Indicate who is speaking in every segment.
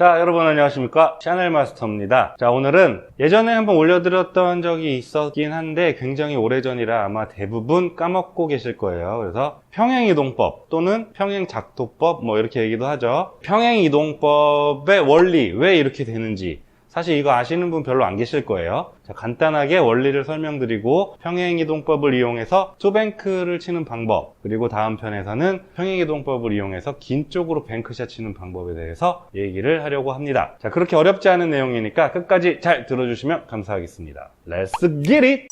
Speaker 1: 자, 여러분 안녕하십니까? 샤넬 마스터입니다. 자, 오늘은 예전에 한번 올려드렸던 적이 있었긴 한데 굉장히 오래전이라 아마 대부분 까먹고 계실 거예요. 그래서 평행이동법 또는 평행작도법 뭐 이렇게 얘기도 하죠. 평행이동법의 원리, 왜 이렇게 되는지 사실 이거 아시는 분 별로 안 계실 거예요. 자, 간단하게 원리를 설명드리고 평행이동법을 이용해서 투뱅크를 치는 방법 그리고 다음 편에서는 평행이동법을 이용해서 긴 쪽으로 뱅크샷 치는 방법에 대해서 얘기를 하려고 합니다. 자 그렇게 어렵지 않은 내용이니까 끝까지 잘 들어주시면 감사하겠습니다. Let's get it!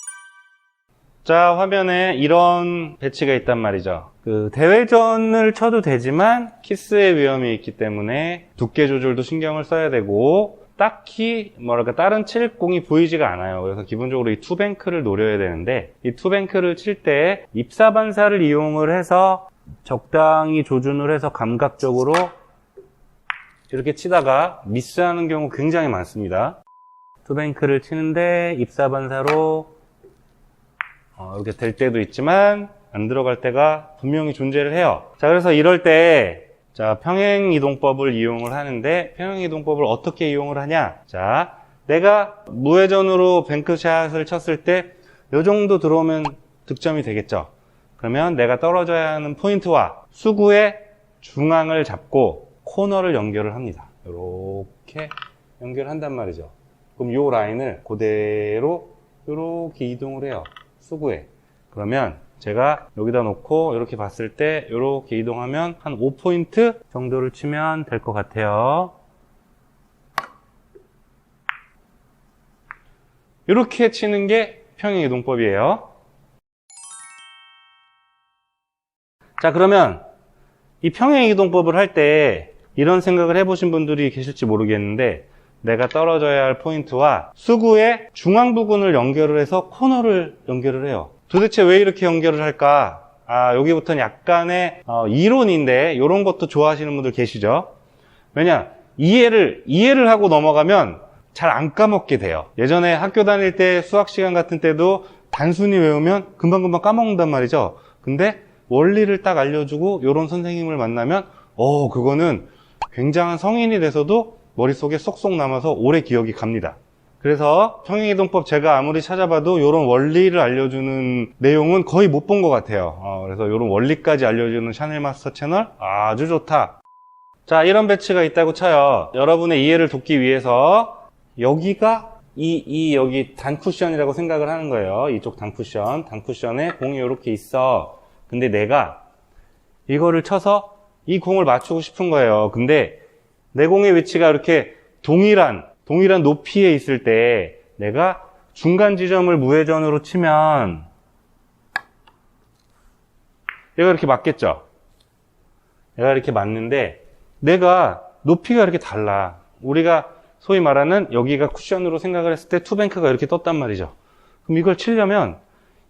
Speaker 1: 자, 화면에 이런 배치가 있단 말이죠. 그 대회전을 쳐도 되지만 키스의 위험이 있기 때문에 두께 조절도 신경을 써야 되고 딱히 뭐랄까 다른 칠 공이 보이지가 않아요. 그래서 기본적으로 이 투뱅크를 노려야 되는데 이 투뱅크를 칠 때 입사 반사를 이용을 해서 적당히 조준을 해서 감각적으로 이렇게 치다가 미스하는 경우 굉장히 많습니다. 투뱅크를 치는데 입사 반사로 어, 이렇게 될 때도 있지만 안 들어갈 때가 분명히 존재를 해요. 자, 그래서 이럴 때 자, 평행이동법을 이용을 하는데 평행이동법을 어떻게 이용을 하냐? 자, 내가 무회전으로 뱅크샷을 쳤을 때 이 정도 들어오면 득점이 되겠죠. 그러면 내가 떨어져야 하는 포인트와 수구의 중앙을 잡고 코너를 연결을 합니다. 이렇게 연결한단 말이죠. 그럼 이 라인을 그대로 이렇게 이동을 해요. 수구에. 그러면 제가 여기다 놓고 이렇게 봤을 때 이렇게 이동하면 한 5포인트 정도를 치면 될 것 같아요. 이렇게 치는 게 평행 이동법이에요. 자, 그러면 이 평행 이동법을 할 때 이런 생각을 해보신 분들이 계실지 모르겠는데 내가 떨어져야 할 포인트와 수구의 중앙 부분을 연결을 해서 코너를 연결을 해요. 도대체 왜 이렇게 연결을 할까? 아, 여기부터는 약간의 어, 이론인데 이런 것도 좋아하시는 분들 계시죠? 왜냐? 이해를 이해를 하고 넘어가면 잘 안 까먹게 돼요. 예전에 학교 다닐 때 수학 시간 같은 때도 단순히 외우면 금방금방 까먹는단 말이죠. 근데 원리를 딱 알려주고 이런 선생님을 만나면 어, 그거는 굉장한 성인이 돼서도 머릿속에 쏙쏙 남아서 오래 기억이 갑니다. 그래서 평행이동법 제가 아무리 찾아봐도 이런 원리를 알려주는 내용은 거의 못 본 것 같아요. 어, 그래서 이런 원리까지 알려주는 샤넬 마스터 채널 아주 좋다. 자, 이런 배치가 있다고 쳐요. 여러분의 이해를 돕기 위해서 여기가 이, 이 여기 단쿠션이라고 생각을 하는 거예요. 이쪽 단쿠션. 단쿠션에 공이 이렇게 있어. 근데 내가 이거를 쳐서 이 공을 맞추고 싶은 거예요. 근데 내 공의 위치가 이렇게 동일한 동일한 높이에 있을 때 내가 중간 지점을 무회전으로 치면 얘가 이렇게 맞겠죠? 얘가 이렇게 맞는데 내가 높이가 이렇게 달라. 우리가 소위 말하는 여기가 쿠션으로 생각을 했을 때 투뱅크가 이렇게 떴단 말이죠. 그럼 이걸 치려면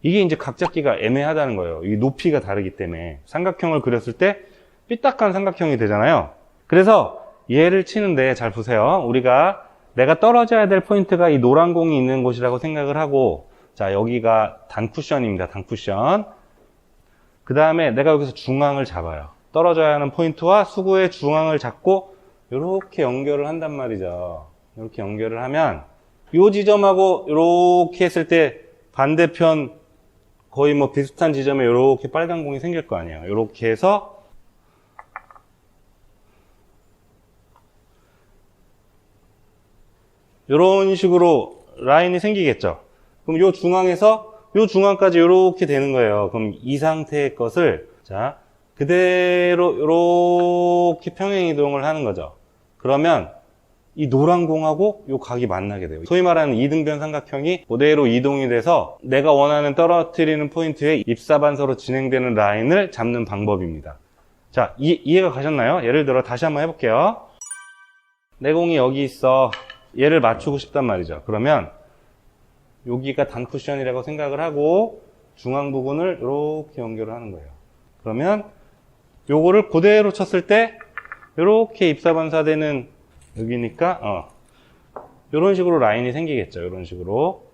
Speaker 1: 이게 이제 각 잡기가 애매하다는 거예요. 이 높이가 다르기 때문에 삼각형을 그렸을 때 삐딱한 삼각형이 되잖아요. 그래서 얘를 치는데 잘 보세요. 우리가 내가 떨어져야 될 포인트가 이 노란 공이 있는 곳이라고 생각을 하고 자 여기가 단쿠션입니다. 단쿠션 그 다음에 내가 여기서 중앙을 잡아요. 떨어져야 하는 포인트와 수구의 중앙을 잡고 이렇게 연결을 한단 말이죠. 이렇게 연결을 하면 이 지점하고 이렇게 했을 때 반대편 거의 뭐 비슷한 지점에 이렇게 빨간 공이 생길 거 아니에요. 이렇게 해서 이런 식으로 라인이 생기겠죠. 그럼 이 중앙에서 이 중앙까지 이렇게 되는 거예요. 그럼 이 상태의 것을 자 그대로 이렇게 평행 이동을 하는 거죠. 그러면 이 노란 공하고 이 각이 만나게 돼요. 소위 말하는 이등변 삼각형이 그대로 이동이 돼서 내가 원하는 떨어뜨리는 포인트에 입사반서로 진행되는 라인을 잡는 방법입니다. 자, 이, 이해가 가셨나요? 예를 들어 다시 한번 해볼게요. 내 공이 여기 있어. 얘를 맞추고 싶단 말이죠. 그러면 여기가 단쿠션이라고 생각을 하고 중앙 부분을 이렇게 연결을 하는 거예요. 그러면 요거를 그대로 쳤을 때 이렇게 입사반사되는 여기니까 어 이런 식으로 라인이 생기겠죠. 이런 식으로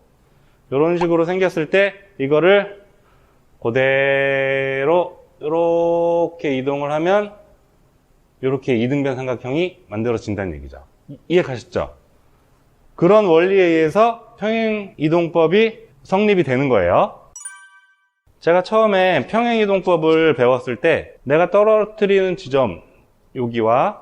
Speaker 1: 이런 식으로 생겼을 때 이거를 그대로 이렇게 이동을 하면 이렇게 이등변 삼각형이 만들어진다는 얘기죠. 이- 이해 가셨죠? 그런 원리에 의해서 평행이동법이 성립이 되는 거예요. 제가 처음에 평행이동법을 배웠을 때 내가 떨어뜨리는 지점 여기와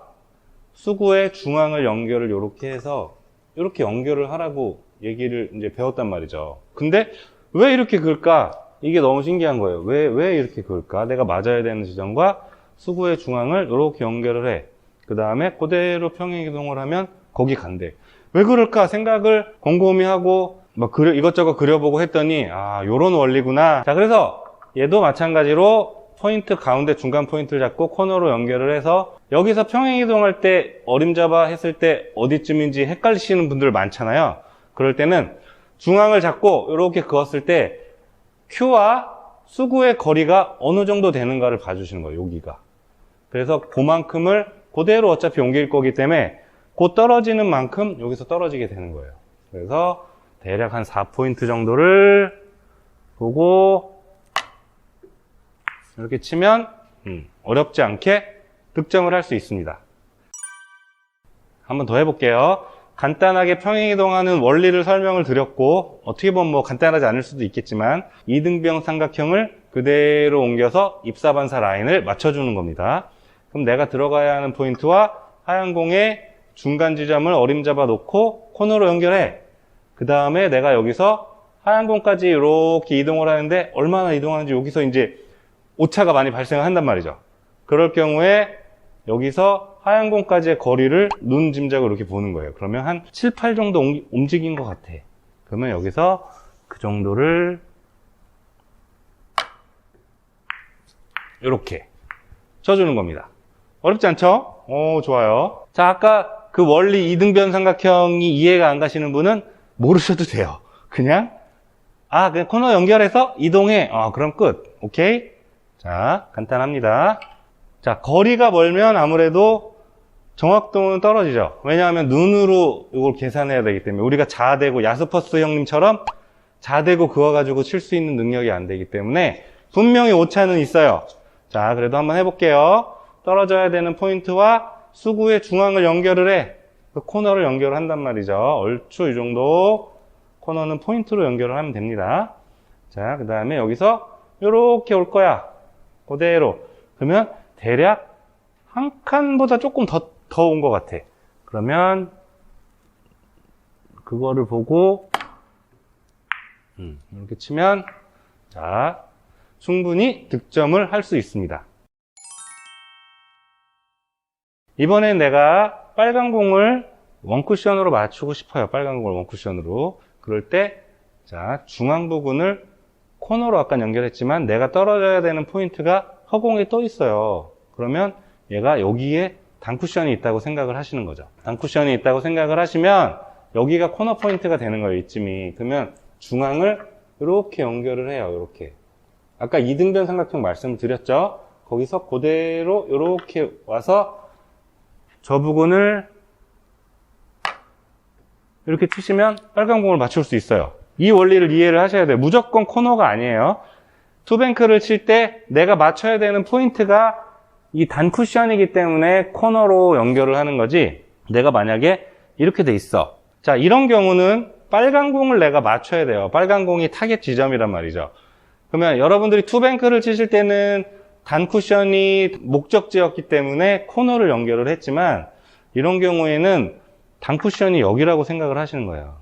Speaker 1: 수구의 중앙을 연결을 이렇게 해서 이렇게 연결을 하라고 얘기를 이제 배웠단 말이죠. 근데 왜 이렇게 그을까? 이게 너무 신기한 거예요. 왜, 왜 이렇게 그을까? 내가 맞아야 되는 지점과 수구의 중앙을 이렇게 연결을 해. 그 다음에 그대로 평행이동을 하면 거기 간대. 왜 그럴까 생각을 곰곰이 하고 막 그려, 이것저것 그려보고 했더니 아 요런 원리구나. 자 그래서 얘도 마찬가지로 포인트 가운데 중간 포인트를 잡고 코너로 연결을 해서 여기서 평행 이동할 때 어림잡아 했을 때 어디쯤인지 헷갈리시는 분들 많잖아요. 그럴 때는 중앙을 잡고 이렇게 그었을 때 Q와 수구의 거리가 어느 정도 되는가를 봐주시는 거예요. 여기가. 그래서 그만큼을 그대로 어차피 옮길 거기 때문에 그 떨어지는 만큼 여기서 떨어지게 되는 거예요. 그래서 대략 한 4포인트 정도를 보고 이렇게 치면 음, 어렵지 않게 득점을 할 수 있습니다. 한번 더 해볼게요. 간단하게 평행이동하는 원리를 설명을 드렸고 어떻게 보면 뭐 간단하지 않을 수도 있겠지만 이등병 삼각형을 그대로 옮겨서 입사반사 라인을 맞춰주는 겁니다. 그럼 내가 들어가야 하는 포인트와 하얀 공의 중간 지점을 어림잡아 놓고 코너로 연결해. 그 다음에 내가 여기서 하얀 공까지 이렇게 이동을 하는데 얼마나 이동하는지 여기서 이제 오차가 많이 발생을 한단 말이죠. 그럴 경우에 여기서 하얀 공까지의 거리를 눈 짐작으로 이렇게 보는 거예요. 그러면 한 7, 8 정도 옮- 움직인 것 같아. 그러면 여기서 그 정도를 이렇게 쳐주는 겁니다. 어렵지 않죠? 오, 좋아요. 자, 아까 그 원리 이등변 삼각형이 이해가 안 가시는 분은 모르셔도 돼요. 그냥, 아, 그냥 코너 연결해서 이동해. 아, 그럼 끝. 오케이? 자, 간단합니다. 자, 거리가 멀면 아무래도 정확도는 떨어지죠. 왜냐하면 눈으로 이걸 계산해야 되기 때문에 우리가 자대고 야스퍼스 형님처럼 자대고 그어가지고 칠 수 있는 능력이 안 되기 때문에 분명히 오차는 있어요. 자, 그래도 한번 해볼게요. 떨어져야 되는 포인트와 수구의 중앙을 연결을 해. 그 코너를 연결을 한단 말이죠. 얼추 이 정도 코너는 포인트로 연결을 하면 됩니다. 자, 그 다음에 여기서 이렇게 올 거야. 그대로. 그러면 대략 한 칸보다 조금 더, 더 온 것 같아. 그러면 그거를 보고 음, 이렇게 치면 자 충분히 득점을 할 수 있습니다. 이번엔 내가 빨간 공을 원쿠션으로 맞추고 싶어요. 빨간 공을 원쿠션으로. 그럴 때, 자, 중앙 부분을 코너로 아까 연결했지만 내가 떨어져야 되는 포인트가 허공에 떠 있어요. 그러면 얘가 여기에 단쿠션이 있다고 생각을 하시는 거죠. 단쿠션이 있다고 생각을 하시면 여기가 코너 포인트가 되는 거예요. 이쯤이. 그러면 중앙을 이렇게 연결을 해요. 이렇게. 아까 이등변 삼각형 말씀드렸죠? 거기서 그대로 이렇게 와서 저 부분을 이렇게 치시면 빨간 공을 맞출 수 있어요. 이 원리를 이해를 하셔야 돼요. 무조건 코너가 아니에요. 투뱅크를 칠 때 내가 맞춰야 되는 포인트가 이 단쿠션이기 때문에 코너로 연결을 하는 거지. 내가 만약에 이렇게 돼 있어. 자, 이런 경우는 빨간 공을 내가 맞춰야 돼요. 빨간 공이 타겟 지점이란 말이죠. 그러면 여러분들이 투뱅크를 치실 때는 단쿠션이 목적지였기 때문에 코너를 연결을 했지만 이런 경우에는 단쿠션이 여기라고 생각을 하시는 거예요.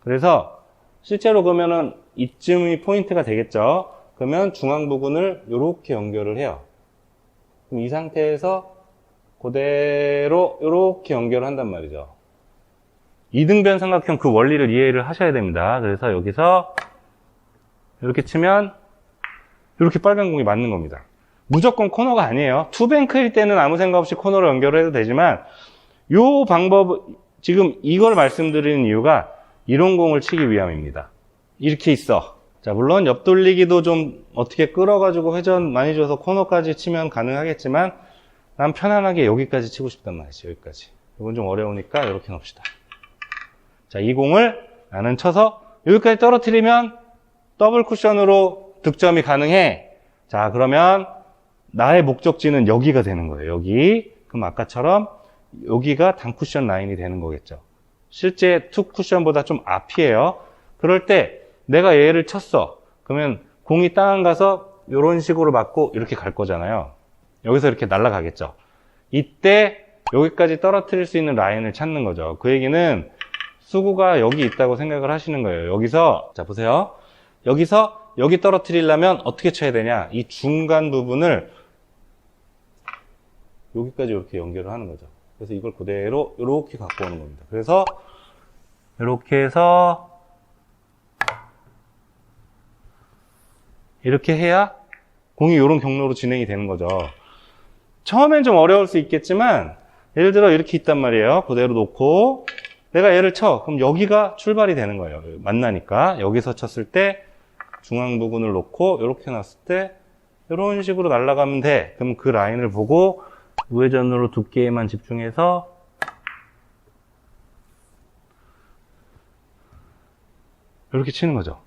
Speaker 1: 그래서 실제로 그러면은 이쯤이 포인트가 되겠죠. 그러면 중앙 부분을 이렇게 연결을 해요. 그럼 이 상태에서 그대로 이렇게 연결을 한단 말이죠. 이등변 삼각형 그 원리를 이해를 하셔야 됩니다. 그래서 여기서 이렇게 치면 이렇게 빨간 공이 맞는 겁니다. 무조건 코너가 아니에요. 투뱅크일 때는 아무 생각 없이 코너로 연결을 해도 되지만 요 방법 지금 이걸 말씀드리는 이유가 이런 공을 치기 위함입니다. 이렇게 있어. 자, 물론 옆 돌리기도 좀 어떻게 끌어가지고 회전 많이 줘서 코너까지 치면 가능하겠지만 난 편안하게 여기까지 치고 싶단 말이지, 여기까지. 이건 좀 어려우니까 이렇게 놓읍시다. 자, 이 공을 나는 쳐서 여기까지 떨어뜨리면 더블 쿠션으로 득점이 가능해. 자, 그러면 나의 목적지는 여기가 되는 거예요. 여기. 그럼 아까처럼 여기가 단쿠션 라인이 되는 거겠죠. 실제 투 쿠션보다 좀 앞이에요. 그럴 때 내가 얘를 쳤어. 그러면 공이 땅 가서 이런 식으로 맞고 이렇게 갈 거잖아요. 여기서 이렇게 날아가겠죠. 이때 여기까지 떨어뜨릴 수 있는 라인을 찾는 거죠. 그 얘기는 수구가 여기 있다고 생각을 하시는 거예요. 여기서 자 보세요. 여기서 여기 떨어뜨리려면 어떻게 쳐야 되냐? 이 중간 부분을 여기까지 이렇게 연결을 하는 거죠. 그래서 이걸 그대로 이렇게 갖고 오는 겁니다. 그래서 이렇게 해서 이렇게 해야 공이 이런 경로로 진행이 되는 거죠. 처음엔 좀 어려울 수 있겠지만 예를 들어 이렇게 있단 말이에요. 그대로 놓고 내가 얘를 쳐. 그럼 여기가 출발이 되는 거예요. 만나니까 여기서 쳤을 때 중앙 부분을 놓고 이렇게 놨을 때 이런 식으로 날아가면 돼. 그럼 그 라인을 보고 우회전으로 두께에만 집중해서 이렇게 치는 거죠.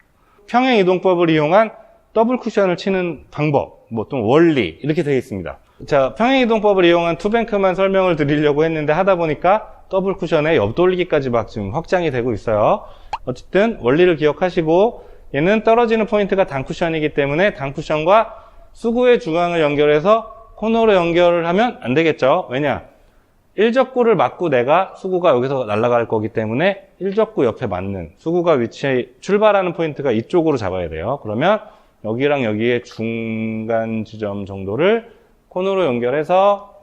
Speaker 1: 평행 이동법을 이용한 더블 쿠션을 치는 방법, 뭐또 원리 이렇게 되어 있습니다. 자, 평행 이동법을 이용한 투뱅크만 설명을 드리려고 했는데 하다 보니까 더블 쿠션에 옆 돌리기까지 막 지금 확장이 되고 있어요. 어쨌든 원리를 기억하시고 얘는 떨어지는 포인트가 단쿠션이기 때문에 단쿠션과 수구의 중앙을 연결해서 코너로 연결을 하면 안 되겠죠. 왜냐? 일적구를 맞고 내가 수구가 여기서 날아갈 거기 때문에 일적구 옆에 맞는 수구가 위치 출발하는 포인트가 이쪽으로 잡아야 돼요. 그러면 여기랑 여기의 중간 지점 정도를 코너로 연결해서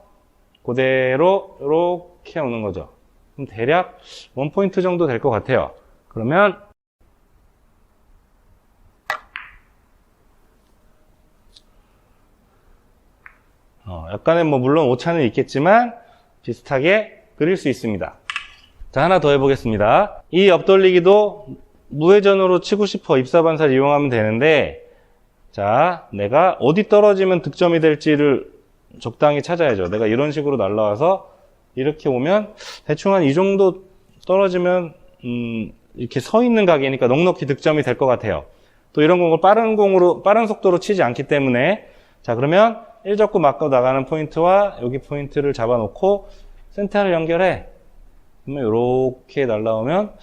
Speaker 1: 그대로 이렇게 오는 거죠. 그럼 대략 원 포인트 정도 될 것 같아요. 그러면 어, 약간의 뭐 물론 오차는 있겠지만 비슷하게 그릴 수 있습니다. 자 하나 더 해보겠습니다. 이 옆돌리기도 무회전으로 치고 싶어 입사반사를 이용하면 되는데 자 내가 어디 떨어지면 득점이 될지를 적당히 찾아야죠. 내가 이런 식으로 날라와서 이렇게 오면 대충 한 이 정도 떨어지면 음, 이렇게 서 있는 가게니까 넉넉히 득점이 될 것 같아요. 또 이런 공을 빠른 공으로 빠른 속도로 치지 않기 때문에 자 그러면 1적구 맞고 나가는 포인트와 여기 포인트를 잡아놓고 센터를 연결해. 그러면 이렇게 날라오면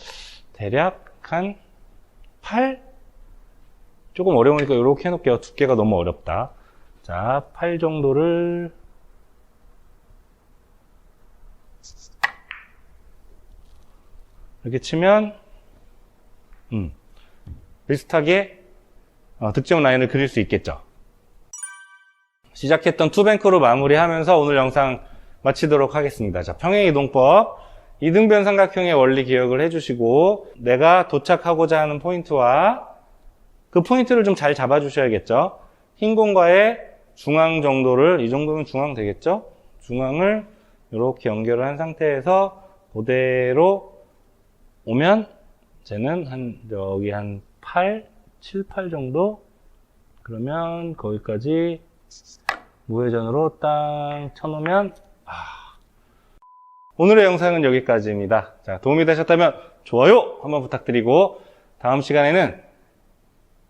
Speaker 1: 대략 한 8? 조금 어려우니까 이렇게 해놓을게요. 두께가 너무 어렵다. 자, 8 정도를 이렇게 치면 음, 비슷하게 어, 득점 라인을 그릴 수 있겠죠. 시작했던 투뱅크로 마무리하면서 오늘 영상 마치도록 하겠습니다. 자, 평행이동법 이등변 삼각형의 원리 기억을 해주시고 내가 도착하고자 하는 포인트와 그 포인트를 좀 잘 잡아주셔야겠죠. 흰 공과의 중앙 정도를 이 정도면 중앙 되겠죠? 중앙을 이렇게 연결을 한 상태에서 그대로 오면 쟤는 한 여기 한 8, 7, 8 정도 그러면 거기까지 무회전으로 땅 쳐놓으면 아. 오늘의 영상은 여기까지입니다. 자, 도움이 되셨다면 좋아요 한번 부탁드리고 다음 시간에는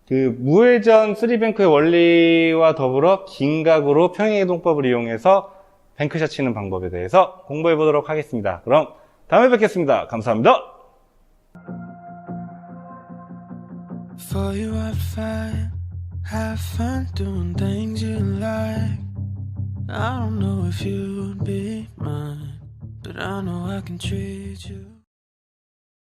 Speaker 1: 그 무회전 3뱅크의 원리와 더불어 긴 각으로 평행이동법을 이용해서 뱅크샷 치는 방법에 대해서 공부해 보도록 하겠습니다. 그럼 다음에 뵙겠습니다. 감사합니다.
Speaker 2: For you, fight, have fun doing things you like. I don't know if you'd be mine, but I know I can treat you.